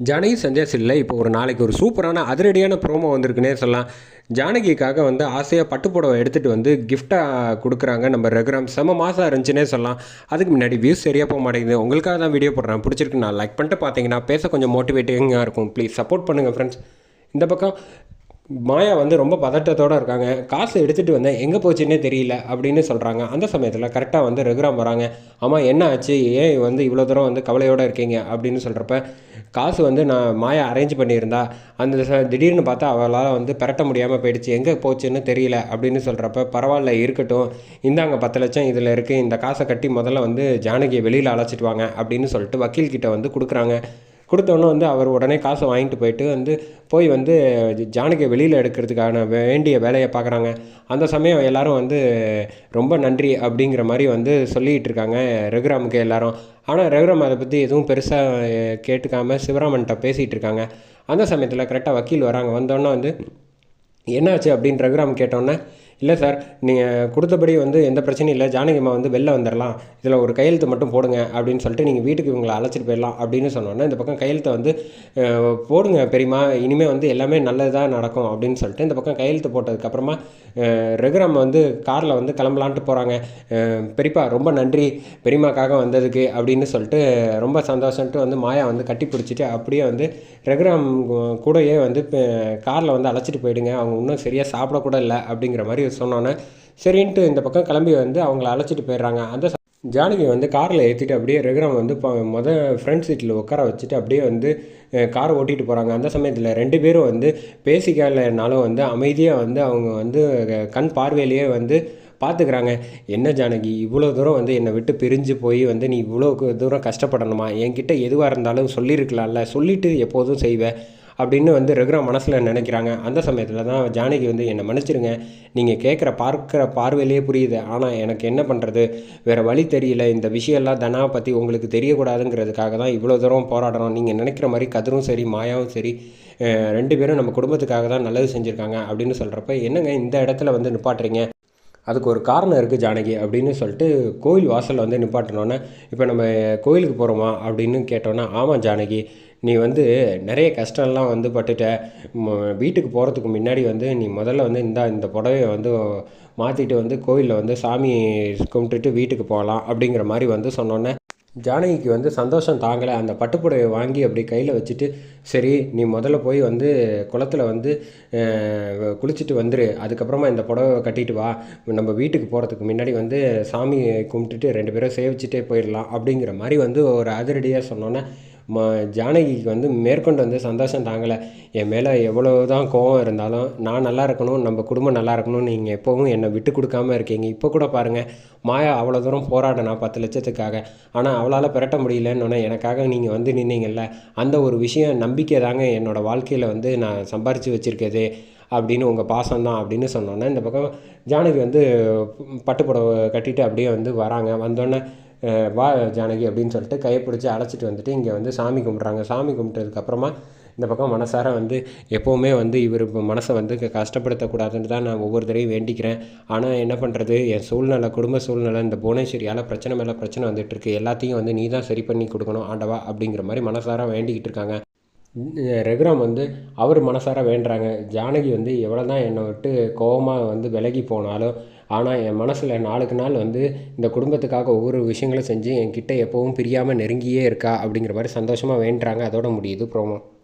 ஜானகி சஞ்சய் சில்ல இப்போ ஒரு நாளைக்கு ஒரு சூப்பரான அதிரடியான ப்ரோமோ வந்திருக்குன்னே சொல்லலாம். ஜானகிக்காக வந்து ஆசையாக பட்டுப்புடவை எடுத்துகிட்டு வந்து கிஃப்டாக கொடுக்குறாங்க. நம்ம ரகுராம். செம மாதம் இருந்துச்சுன்னே சொல்லலாம். அதுக்கு முன்னாடி வியூஸ் சரியாக போக மாட்டேங்குது. உங்களுக்காக தான் வீடியோ போடுறேன். பிடிச்சிருக்கு நான் லைக் பண்ணிட்டு பார்த்தீங்கன்னா பேச கொஞ்சம் மோட்டிவேட்டிங்காக இருக்கும். ப்ளீஸ் சப்போர்ட் பண்ணுங்கள் ஃப்ரெண்ட்ஸ் இந்த பக்கம் மாயா வந்து ரொம்ப பதட்டத்தோடு இருக்காங்க. காசு எடுத்துகிட்டு வந்தேன். எங்கே போச்சுன்னே தெரியல அப்படின்னு சொல்கிறாங்க அந்த சமயத்தில் கரெக்டாக வந்து ரகுராம் வராங்க. ஆமாம் என்ன ஆச்சு? ஏன் வந்து இவ்வளோ தூரம் வந்து கவலையோடு இருக்கீங்க? அப்படின்னு சொல்கிறப்ப காசு வந்து நான் மாயா அரேஞ்ச் பண்ணியிருந்தா அந்த திடீர்னு பார்த்தா அவளால் வந்து பரட்ட முடியாமல் போயிடுச்சு. எங்கே போச்சுன்னு தெரியல. அப்படின்னு சொல்கிறப்ப பரவாயில்ல இருக்கட்டும். இந்தாங்க பத்து லட்சம் இதில் இருக்குது இந்த காசை கட்டி முதல்ல வந்து ஜானகியை வெளியில் அழைச்சிட்டு வாங்க. அப்படின்னு சொல்லிட்டு வக்கீல்கிட்ட வந்து கொடுக்குறாங்க. கொடுத்தோன்னே வந்து அவர் உடனே காசை வாங்கிட்டு போயிட்டு வந்து போய் வந்து ஜானகியை வெளியில் எடுக்கிறதுக்கான வேண்டிய வேலையை பார்க்குறாங்க. அந்த சமயம் எல்லாரும் வந்து ரொம்ப நன்றி அப்படிங்கிற மாதிரி வந்து சொல்லிகிட்டு இருக்காங்க ரகுராமுக்கு எல்லாரும். ஆனால் ரகுராம் அதை பற்றி எதுவும் பெருசாக கேட்டுக்காமல் சிவராமன்கிட்ட பேசிகிட்டு இருக்காங்க. அந்த சமயத்தில் கரெக்டாக வக்கீல் வராங்க. வந்தோன்னே வந்து என்னாச்சு? அப்படின்னு ரகுராம் கேட்டோன்னே இல்லை சார் நீங்கள் கொடுத்தபடி வந்து எந்த பிரச்சனையும் இல்லை. ஜானகிம்மா வந்து வெளில வந்துடலாம் இதில் ஒரு கையெழுத்து மட்டும் போடுங்க அப்படின்னு சொல்லிட்டு நீங்கள் வீட்டுக்கு இவங்களை அழைச்சிட்டு போயிடலாம் அப்படின்னு சொன்னோன்னே இந்த பக்கம் கையெழுத்தை வந்து போடுங்க பெரியமா இனிமேல் வந்து எல்லாமே நல்லதாக நடக்கும் அப்படின்னு சொல்லிட்டு இந்த பக்கம் கையெழுத்து போட்டதுக்கப்புறமா ரகுராம் வந்து காரில் வந்து கிளம்பலான்ட்டு போகிறாங்க பெரியப்பா ரொம்ப நன்றி. பெரியமாக்காக வந்ததுக்கு அப்படின்னு சொல்லிட்டு ரொம்ப சந்தோஷம்ட்டு வந்து மாயா வந்து கட்டி பிடிச்சிட்டு அப்படியே வந்து ரகுராம் கூடயே வந்து காரில் வந்து அழைச்சிட்டு போயிடுங்க. அவங்க இன்னும் சரியாக சாப்பிடக்கூட இல்லை அப்படிங்கிற மாதிரி சொன்னோன்னே சரின்ட்டு இந்த பக்கம் கிளம்பி வந்து அவங்கள அழைச்சிட்டு போயிடுறாங்க. அந்த ஜானகி வந்து காரில் ஏற்றிட்டு அப்படியே ரெகுராம் வந்து இப்போ மொதல் ஃப்ரண்ட் சீட்டில் உட்கார வச்சுட்டு அப்படியே வந்து கார் ஓட்டிகிட்டு போகிறாங்க அந்த சமயத்தில் ரெண்டு பேரும் வந்து பேசிக்கலைனாலும் வந்து அமைதியாக வந்து அவங்க வந்து கண் பார்வையிலேயே வந்து பார்த்துக்கிறாங்க என்ன ஜானகி இவ்வளோ தூரம் வந்து என்னை விட்டு பிரிஞ்சு போய் வந்து நீ இவ்வளோ தூரம் கஷ்டப்படணுமா? என்கிட்ட எதுவாக இருந்தாலும் சொல்லியிருக்கலாம்ல. சொல்லிவிட்டு எப்போதும் செய்வேன் அப்படின்னு வந்து ரெகுரா மனசில் நினைக்கிறாங்க. அந்த சமயத்தில் தான் ஜானகி வந்து என்னை மன்னிச்சிருங்க. நீங்கள் கேட்குற பார்க்குற பார்வையிலே புரியுது. ஆனால் எனக்கு என்ன பண்ணுறது வேறு வழி தெரியல. இந்த விஷயம்லாம் தனா பற்றி உங்களுக்கு தெரியக்கூடாதுங்கிறதுக்காக தான் இவ்வளோ தூரம் போராடுறோம். நீங்கள் நினைக்கிற மாதிரி கதிரும் சரி மாயாவும் சரி ரெண்டு பேரும் நம்ம குடும்பத்துக்காக தான் நல்லது செஞ்சுருக்காங்க அப்படின்னு சொல்கிறப்ப என்னங்க இந்த இடத்துல வந்து நிப்பாட்டுறீங்க? அதுக்கு ஒரு காரணம் இருக்குது ஜானகி அப்படின்னு சொல்லிட்டு கோயில் வாசலில் வந்து நிப்பாட்டினோன்னே இப்போ நம்ம கோயிலுக்கு போகிறோமா அப்படின்னு கேட்டோன்னா ஆமாம் ஜானகி. நீ வந்து நிறைய கஷ்டம்லாம் வந்து பட்டுட்ட. வீட்டுக்கு போகிறதுக்கு முன்னாடி வந்து நீ முதல்ல வந்து இந்த இந்த புடவையை வந்து மாற்றிட்டு வந்து கோயிலில் வந்து சாமி கும்பிட்டுட்டு வீட்டுக்கு போகலாம் அப்படிங்கிற மாதிரி வந்து சொன்னோன்னே. ஜானகிக்கு வந்து சந்தோஷம் தாங்கலை. அந்த பட்டுப்புடவை வாங்கி அப்படி கையில் வச்சுட்டு சரி நீ முதல்ல போய் வந்து குளத்தில் வந்து குளிச்சுட்டு வந்துரு. அதுக்கப்புறமா இந்த புடவை கட்டிட்டு வா. நம்ம வீட்டுக்கு போகிறதுக்கு முன்னாடி வந்து சாமி கும்பிட்டுட்டு ரெண்டு பேரும் சேவிச்சுட்டே போயிடலாம் அப்படிங்கிற மாதிரி வந்து ஒரு அதிரடியாக சொன்னோன்னே. ம ஜானகிக்கு வந்து மேற்கொண்டு வந்து சந்தோஷம் தாங்கலை. என் மேலே எவ்வளோ தான் கோவம் இருந்தாலும் நான் நல்லா இருக்கணும் நம்ம குடும்பம் நல்லா இருக்கணும்னு நீங்கள் எப்போவும் என்னை விட்டு கொடுக்காம இருக்கீங்க. இப்போ கூட பாருங்கள் மாயா அவ்வளோ தூரம் போராடினா பத்து லட்சத்துக்காக. ஆனால் அவளால் பெரட்ட முடியலன்னு எனக்காக நீங்கள் வந்து நின்னீங்கல்ல. அந்த ஒரு விஷயம் நம்பிக்கை தாங்க என்னோடய வாழ்க்கையில் வந்து நான் சம்பாரித்து வச்சுருக்கதே அப்படின்னு உங்கள் பாசம் தான் அப்படின்னு சொன்னோன்னே இந்த பக்கம் ஜானகி வந்து பட்டுப்புடவை கட்டிட்டு அப்படியே வந்து வராங்க. வந்தோடனே வா ஜானகி அப்படின்னு சொல்லிட்டு கையை பிடிச்சி அழைச்சிட்டு வந்துட்டு இங்கே வந்து சாமி கும்பிட்றாங்க. சாமி கும்பிட்டதுக்கப்புறமா இந்த பக்கம் மனசார வந்து எப்போவுமே வந்து இவர் மனசை வந்து கஷ்டப்படுத்தக்கூடாதுன்னு தான் நான் ஒவ்வொரு தடையும் வேண்டிக்கிறேன். ஆனால் என்ன பண்ணுறது என் சூழ்நிலை குடும்ப சூழ்நிலை இந்த புவனேஸ்வரியால் பிரச்சனை மேலே பிரச்சனை வந்துட்டுருக்கு எல்லாத்தையும் வந்து நீ தான் சரி பண்ணி கொடுக்கணும் ஆண்டவா அப்படிங்கிற மாதிரி மனசார வேண்டிக்கிட்டு இருக்காங்க. ரகுராம் வந்து அவர் மனசார வேண்டுறாங்க. ஜானகி வந்து எவ்வளோ தான் என்னை விட்டு கோபமாக வந்து விலகி போனாலும் ஆனால் என் மனசில் நாளுக்கு நாள் வந்து இந்த குடும்பத்துக்காக ஒவ்வொரு விஷயங்களும் செஞ்சு என்கிட்ட எப்போவும் பிரியாமல் நெருங்கியே இருக்கா அப்படிங்கிற மாதிரி சந்தோஷமாக வேண்டுறாங்க. அதோட முடியுது ப்ரோமோ